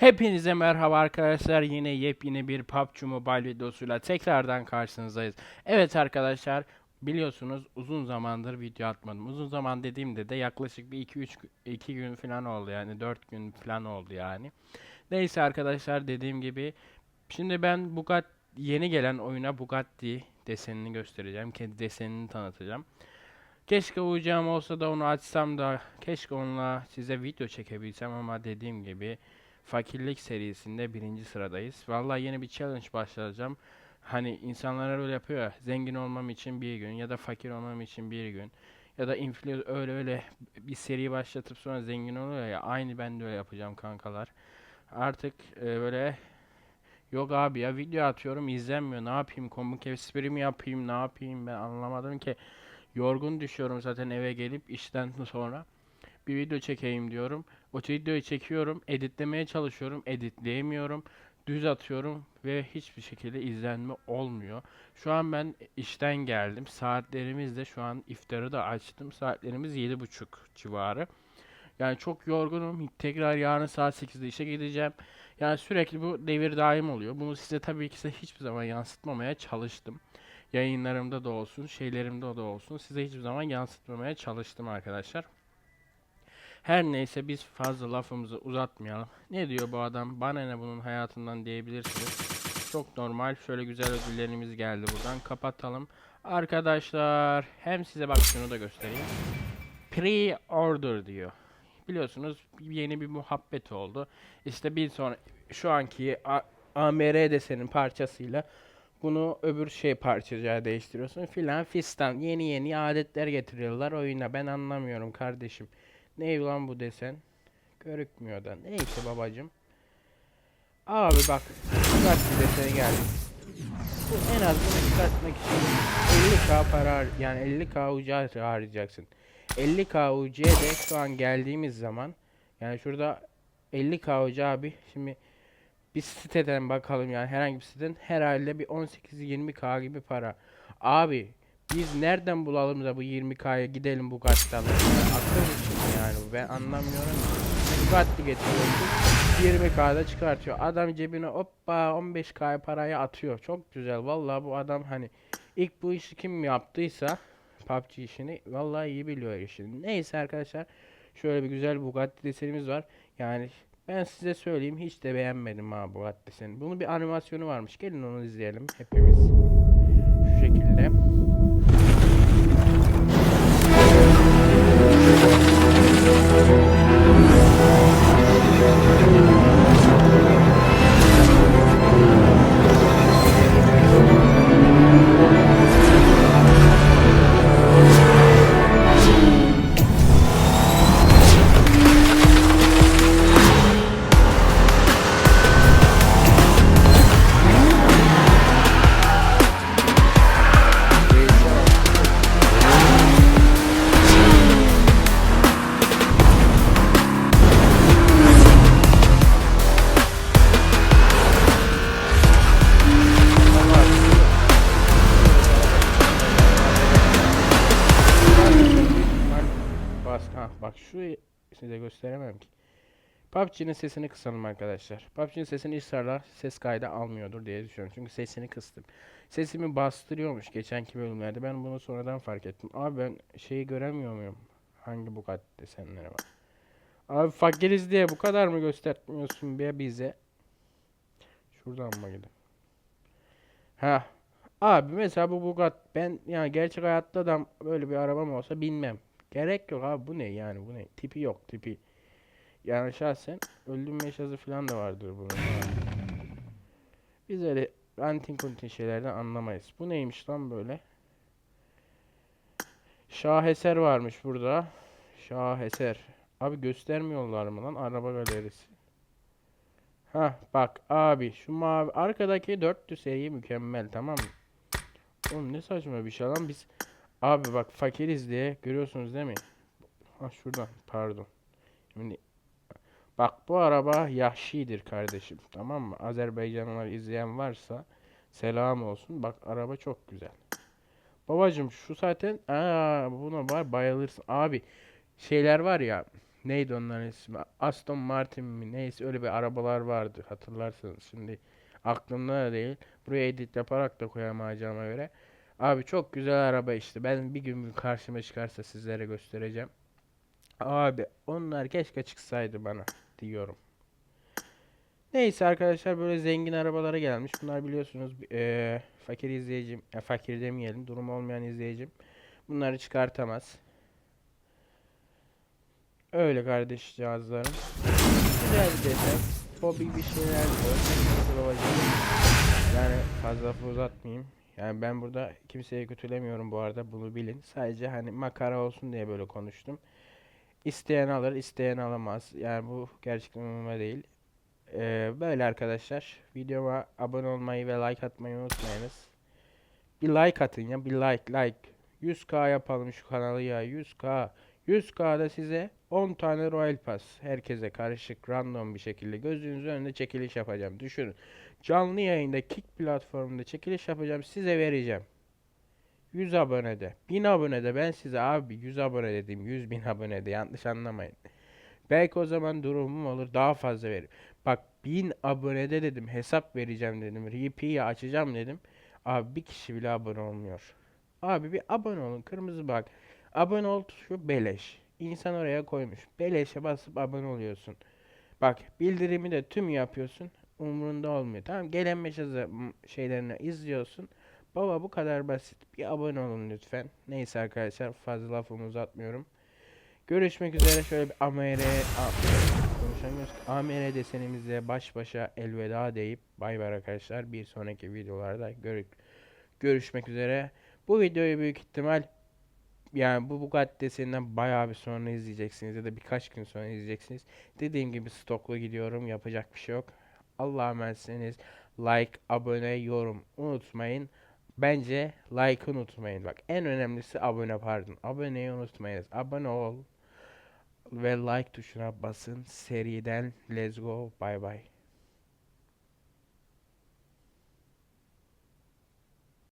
Hepinize merhaba arkadaşlar. Yine yepyeni bir PUBG Mobile videosuyla tekrardan karşınızdayız. Evet arkadaşlar, biliyorsunuz uzun zamandır video atmadım. Uzun zaman dediğimde de yaklaşık bir 2-3 2 gün falan oldu yani 4 gün falan oldu yani. Neyse arkadaşlar dediğim gibi şimdi ben Bugatti yeni gelen oyuna Bugatti desenini göstereceğim. Kendi desenini tanıtacağım. Keşke uyacağım olsa da onu açsam da keşke onunla size video çekebilsem ama dediğim gibi Fakirlik serisinde birinci sıradayız. Vallahi yeni bir challenge başlayacağım. Hani insanlar öyle yapıyor ya, zengin olmam için bir gün ya da fakir olmam için bir gün ya da influencer öyle öyle bir seri başlatıp sonra zengin oluyor ya aynı ben de öyle yapacağım kankalar. Artık e, böyle yok abi ya video atıyorum izlenmiyor ne yapayım komik espri mi yapayım ne yapayım ben anlamadım ki. Yorgun düşüyorum zaten eve gelip işten sonra bir video çekeyim diyorum. O videoyu çekiyorum, editlemeye çalışıyorum, editleyemiyorum. Düz atıyorum ve hiçbir şekilde izlenme olmuyor. Şu an ben işten geldim. Saatlerimiz de şu an iftarı da açtım. Saatlerimiz 7.30 civarı. Yani çok yorgunum. Tekrar yarın saat 8'de işe gideceğim. Yani sürekli bu devir daim oluyor. Bunu size tabii ki size hiçbir zaman yansıtmamaya çalıştım. Yayınlarımda da olsun, şeylerimde de olsun. Size hiçbir zaman yansıtmamaya çalıştım arkadaşlar. Her neyse biz fazla lafımızı uzatmayalım. Ne diyor bu adam? Bana ne bunun hayatından diyebilirsiniz. Çok normal. Şöyle güzel ödüllerimiz geldi buradan. Kapatalım. Arkadaşlar hem size bak şunu da göstereyim. Pre-order diyor. Biliyorsunuz yeni bir muhabbet oldu. İşte bir sonra şu anki AMR desenin parçasıyla bunu öbür şey parçacığa değiştiriyorsun filan fistan. Yeni yeni adetler getiriyorlar oyuna. Ben anlamıyorum kardeşim. Ne lan bu desen? Görükmüyor da. Neyse babacım. Abi bak. Bugatti deseni geldi. Bu en az bunu çıkartmak için 50k para yani 50k UC harcayacaksın. 50k UC'ye de şu an geldiğimiz zaman yani şurada 50k UC abi şimdi bir siteden bakalım yani herhangi bir siteden herhalde bir 18-20k gibi para. Abi biz nereden bulalım da bu 20k'ya gidelim Bugatti'den alalım? Yani yani bu ben anlamıyorum. Bugatti getiriyorsun 20k'da çıkartıyor. Adam cebine hoppa 15k parayı atıyor. Çok güzel. Vallahi bu adam hani ilk bu işi kim yaptıysa PUBG işini vallahi iyi biliyor işini. Neyse arkadaşlar şöyle bir güzel Bugatti desenimiz var. Yani ben size söyleyeyim hiç de beğenmedim ha Bugatti deseni. Bunun bir animasyonu varmış. Gelin onu izleyelim hepimiz. Şu şekilde. Bas, ha, bak şu size gösteremem ki. PUBG'nin sesini kısalım arkadaşlar. PUBG'nin sesini ısrarla ses kaydı almıyordur diye düşünüyorum. Çünkü sesini kıstım. Sesimi bastırıyormuş geçenki bölümlerde. Ben bunu sonradan fark ettim. Abi ben şeyi göremiyor muyum? Hangi Bugatti desenleri var? Abi fakiriz diye bu kadar mı göstermiyorsun be bize? Şuradan mı gidelim? Ha. Abi mesela bu Bugatti ben yani gerçek hayatta da böyle bir arabam olsa binmem. Gerek yok abi bu ne yani bu ne? Tipi yok tipi. Yani şahsen öldürme yaşası falan da vardır bunun. Biz öyle antin kuntin şeylerden anlamayız. Bu neymiş lan böyle? Şaheser varmış burada. Şaheser. Abi göstermiyorlar mı lan araba galerisi? Ha bak abi şu mavi arkadaki 400 seri mükemmel tamam mı? Oğlum ne saçma bir şey lan biz abi bak fakiriz diye görüyorsunuz değil mi? Ha şuradan pardon. Şimdi bak bu araba Yahşi'dir kardeşim tamam mı? Azerbaycanlılar izleyen varsa selam olsun. Bak araba çok güzel. Babacım şu zaten aa buna var bayılırsın. Abi şeyler var ya neydi onların ismi? Aston Martin mi? Neyse öyle bir arabalar vardı hatırlarsınız. Şimdi aklımda da değil. Buraya edit yaparak da koyamayacağıma göre. Abi çok güzel araba işte. Ben bir gün karşıma çıkarsa sizlere göstereceğim. Abi onlar keşke çıksaydı bana diyorum. Neyse arkadaşlar böyle zengin arabalara gelmiş. Bunlar biliyorsunuz eee fakir izleyicim, ya fakir demeyelim, durum olmayan izleyicim. Bunları çıkartamaz. Öyle kardeş cihazlarım. Güzel bir desen. Hobi bir şeyler? Yani fazla uzatmayayım. Yani ben burada kimseyi kötülemiyorum bu arada bunu bilin. Sadece hani makara olsun diye böyle konuştum. İsteyen alır, isteyen alamaz. Yani bu gerçekten umurumda değil. Ee, böyle arkadaşlar. Videoma abone olmayı ve like atmayı unutmayınız. Bir like atın ya, bir like, like. 100k yapalım şu kanalı ya, 100k. 100k'da size 10 tane Royal Pass. Herkese karışık, random bir şekilde gözünüzün önünde çekiliş yapacağım. Düşünün. Canlı yayında Kick platformunda çekiliş yapacağım. Size vereceğim. 100 abonede. 1000 abonede ben size abi 100 abone dedim. 100 bin abonede yanlış anlamayın. Belki o zaman durumum olur daha fazla veririm. Bak 1000 abonede dedim hesap vereceğim dedim. RP'yi açacağım dedim. Abi bir kişi bile abone olmuyor. Abi bir abone olun. Kırmızı bak. Abone ol tuşu beleş. İnsan oraya koymuş. Beleşe basıp abone oluyorsun. Bak bildirimi de tüm yapıyorsun. Umurunda olmuyor. Tamam gelen mesaj şeylerini izliyorsun. Baba bu kadar basit. Bir abone olun lütfen. Neyse arkadaşlar fazla lafımı uzatmıyorum. Görüşmek üzere şöyle bir AMR konuşamıyoruz. AMR desenimizle baş başa elveda deyip bay bay arkadaşlar. Bir sonraki videolarda görü görüşmek üzere. Bu videoyu büyük ihtimal yani bu Bugatti deseninden bayağı bir sonra izleyeceksiniz ya da birkaç gün sonra izleyeceksiniz. Dediğim gibi stoklu gidiyorum. Yapacak bir şey yok. Allah'a emanetsiniz. Like, abone, yorum unutmayın. Bence like unutmayın. Bak en önemlisi abone pardon. Aboneyi unutmayınız. Abone ol ve like tuşuna basın. Seriden let's go. Bye bye.